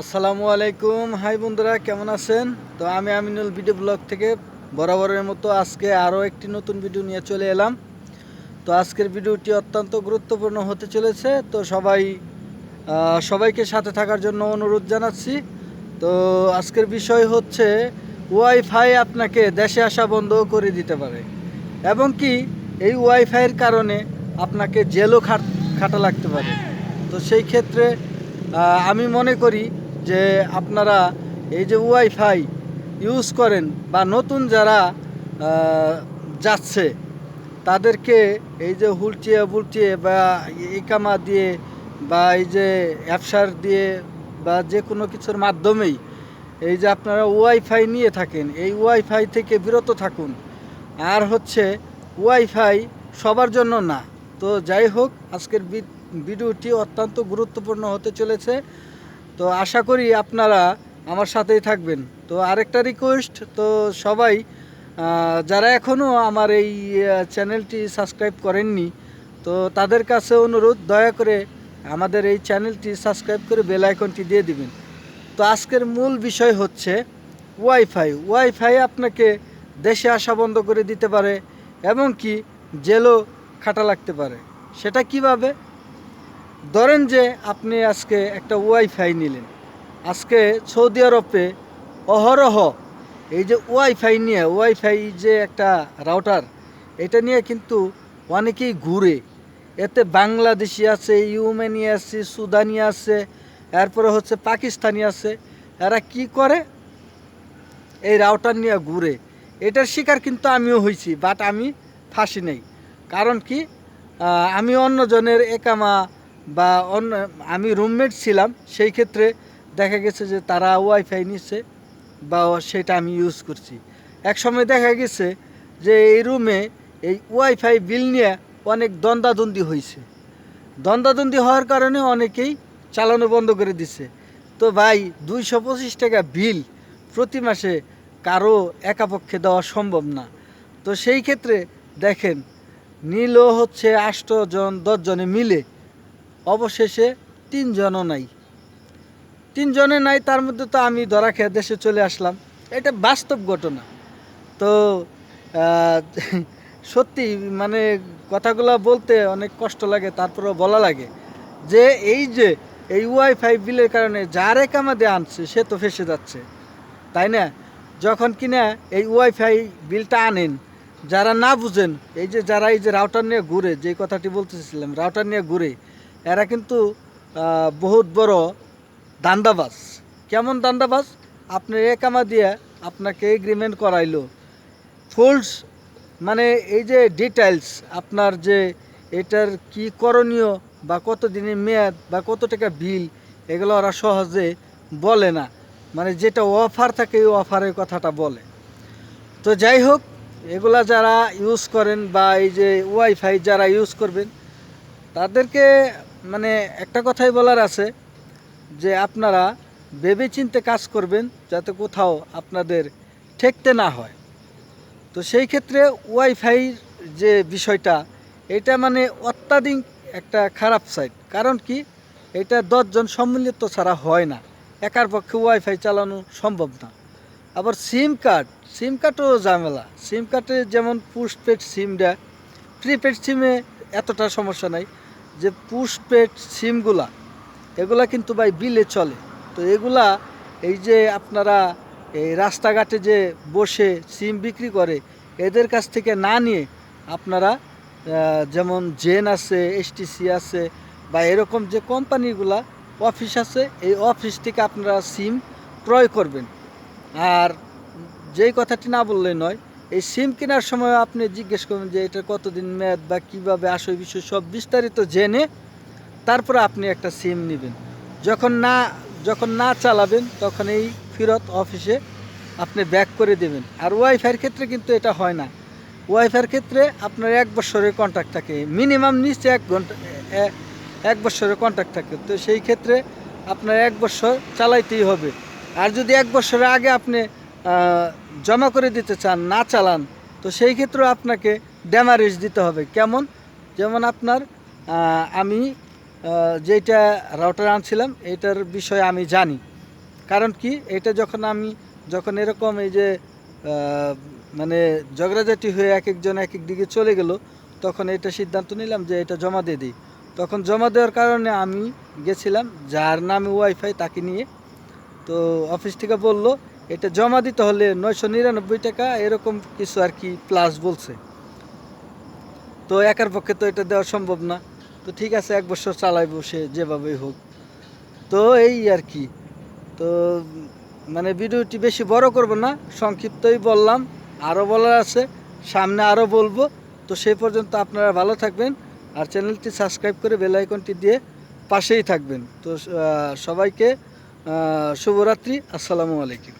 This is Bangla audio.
আসসালামু আলাইকুম। হাই বন্ধুরা, কেমন আছেন? তো আমি আমিনুল ভিডিও ব্লগ থেকে বরাবরের মতো আজকে আরও একটি নতুন ভিডিও নিয়ে চলে এলাম। তো আজকের ভিডিওটি অত্যন্ত গুরুত্বপূর্ণ হতে চলেছে। তো সবাই সবাইকে সাথে থাকার জন্য অনুরোধ জানাচ্ছি। তো আজকের বিষয় হচ্ছে, ওয়াইফাই আপনাকে দেশে আসা বন্ধ করে দিতে পারে। এবং কি, এই ওয়াইফাইয়ের কারণে আপনাকে জেলও খাট, খাটা লাগতে পারে। তো সেই ক্ষেত্রে আমি মনে করি যে আপনারা এই যে ওয়াইফাই ইউজ করেন বা নতুন যারা যাচ্ছে, তাদেরকে এই যে হুলটিয়ে বুলটিয়ে বা ইকামা দিয়ে বা এই যে অ্যাপসার দিয়ে বা যে কোনো কিছুর মাধ্যমেই এই যে আপনারা ওয়াইফাই নিয়ে থাকেন, এই ওয়াইফাই থেকে বিরত থাকুন। আর হচ্ছে ওয়াইফাই সবার জন্য না। তো যাই হোক, আজকের ভিডিওটি অত্যন্ত গুরুত্বপূর্ণ হতে চলেছে। তো আশা করি আপনারা আমার সাথেই থাকবেন। তো আরেকটা রিকোয়েস্ট তো সবাই যারা এখনও আমার এই চ্যানেলটি সাবস্ক্রাইব করেননি, তো তাদের কাছে অনুরোধ, দয়া করে আমাদের এই চ্যানেলটি সাবস্ক্রাইব করে বেল আইকনটি দিয়ে দিবেন। তো আজকের মূল বিষয় হচ্ছে ওয়াইফাই ওয়াইফাই আপনাকে দেশে আসা বন্ধ করে দিতে পারে, এবং কি জেলও খাটা লাগতে পারে। সেটা কীভাবে? ধরেন যে আপনি আজকে একটা ওয়াইফাই নিলেন। আজকে সৌদি আরবে অহরহ এই যে ওয়াইফাই নিয়ে, ওয়াইফাই যে একটা রাউটার, এটা নিয়ে কিন্তু অনেকেই ঘুরে। এতে বাংলাদেশি আছে, ইউমেনি আছে, সুদানি আছে, এরপরে হচ্ছে পাকিস্তানি আছে। এরা কি করে? এই রাউটার নিয়ে ঘুরে। এটার শিকার কিন্তু আমিও হয়েছি বাট আমি ফাঁসি নেই। কারণ কি? আমি অন্যজনের একামা বা অন্য, আমি রুমমেট ছিলাম, সেই ক্ষেত্রে দেখা গেছে যে তারা ওয়াইফাই নিচ্ছে বা সেটা আমি ইউজ করছি। এক সময় দেখা গেছে যে এই রুমে এই ওয়াইফাই বিল নিয়ে অনেক দ্বন্দ্বাদ্বন্দ্বী হয়েছে দ্বন্দ্বাদ্বন্দ্বী হওয়ার কারণে অনেকেই চালানো বন্ধ করে দিছে। তো ভাই, দুইশো পঁচিশ টাকা বিল প্রতি মাসে কারও একাপক্ষে দেওয়া সম্ভব না। তো সেই ক্ষেত্রে দেখেন, নীল হচ্ছে আষ্টজন দশজনে মিলে অবশেষে তিনজনও নাই। তিনজনে নাই, তার মধ্যে তো আমি ধরা খেয়ে দেশে চলে আসলাম। এটা বাস্তব ঘটনা। তো সত্যি মানে কথাগুলো বলতে অনেক কষ্ট লাগে, তারপরেও বলা লাগে যে এই যে এই ওয়াইফাই বিলের কারণে যার একামাদে আনছে, সে তো ফেসে যাচ্ছে। তাই না? যখন কিনা এই ওয়াইফাই বিলটা আনেন, যারা না বুঝেন, এই যে যারা এই যে রাউটার নিয়ে ঘুরে, যে কথাটি বলতেছিলাম, রাউটার নিয়ে ঘুরে এরা কিন্তু বহুত বড় দান্দাবাজ। কেমন দান্দাবাজ? আপনার একামা দিয়ে আপনাকে এগ্রিমেন্ট করাইলো। ফুলস মানে এই যে ডিটেলস আপনার যে এটার কি করণীয় বা কত দিনের মেয়াদ বা কত টাকা বিল, এগুলো ওরা সহজে বলে না। মানে যেটা অফার থাকে, এই অফারের কথাটা বলে। তো যাই হোক, এগুলা যারা ইউজ করেন বা এই যে ওয়াইফাই যারা ইউজ করবেন, তাদেরকে মানে একটা কথাই বলার আছে যে আপনারা ভেবে চিনতে কাজ করবেন যাতে কোথাও আপনাদের ঠেকতে না হয়। তো সেই ক্ষেত্রে ওয়াইফাই যে বিষয়টা, এটা মানে অত্যাধিক একটা খারাপ সাইড কারণ কি? এটা দশজন সম্মিলিত ছাড়া হয় না। একার পক্ষে ওয়াইফাই চালানো সম্ভব না। আবার সিম কার্ড, সিম কার্ডও ঝামেলা। সিম কার্ডে যেমন পোস্টপেড সিমটা প্রিপেড সিমে এতটা সমস্যা নাই। যে পোস্টপেড সিমগুলা, এগুলা কিন্তু ভাই বিলে চলে। তো এগুলা এই যে আপনারা এই রাস্তাঘাটে যে বসে সিম বিক্রি করে, এদের কাছ থেকে না নিয়ে আপনারা যেমন জেন আছে এসটিসি আছে বা এরকম যে কোম্পানিগুলা অফিস আছে, এই অফিস থেকে আপনারা সিম ক্রয় করবেন। আর যেই কথাটি না বললে নয় এই সিম কেনার সময় আপনি জিজ্ঞেস করবেন যে এটা কতদিন মেয়াদ বা কীভাবে আসে এই বিষয় সব বিস্তারিত জেনে তারপরে আপনি একটা সিম নেবেন। যখন না যখন না চালাবেন, তখন এই ফেরত অফিসে আপনি ব্যাক করে দেবেন। আর ওয়াইফাইয়ের ক্ষেত্রে কিন্তু এটা হয় না। ওয়াইফাইয়ের ক্ষেত্রে আপনার এক বছরের কন্ট্যাক্ট থাকে। মিনিমাম নিচে এক ঘণ্টা এক বছরের কন্ট্যাক্ট থাকে। তো সেই ক্ষেত্রে আপনার এক বছর চালাইতেই হবে। আর যদি এক বছরের আগে আপনি জমা করে দিতে চান, না চালান, তো সেই ক্ষেত্রে আপনাকে ড্যামারেজ দিতে হবে। কেমন? যেমন আপনার আমি যেটা রাউটার আনছিলাম, এটার বিষয়ে আমি জানি। কারণ কি? এটা যখন আমি, যখন এরকম এই যে মানে ঝগড়াঝাটি হয়ে এক একজন এক এক দিকে চলে গেল, তখন এটা সিদ্ধান্ত নিলাম যে এটা জমা দিয়ে দিই। তখন জমা দেওয়ার কারণে আমি গেছিলাম, যার নামে ওয়াইফাই তাকে নিয়ে, তো অফিস থেকে বলল এটা জমা দিতে হলে নয়শো নিরানব্বই টাকা, এরকম কিছু আর কি প্লাস বলছে। তো একার পক্ষে তো এটা দেওয়া সম্ভব না। তো ঠিক আছে, এক বছর চালাইবো সে যেভাবেই হোক। তো এই আর কি। তো মানে ভিডিওটি বেশি বড় করব না, সংক্ষিপ্তই বললাম। আরও বলার আছে, সামনে আরও বলব। তো সেই পর্যন্ত আপনারা ভালো থাকবেন আর চ্যানেলটি সাবস্ক্রাইব করে বেল আইকনটি দিয়ে পাশেই থাকবেন। তো সবাইকে শুভরাত্রি, আসসালামু আলাইকুম।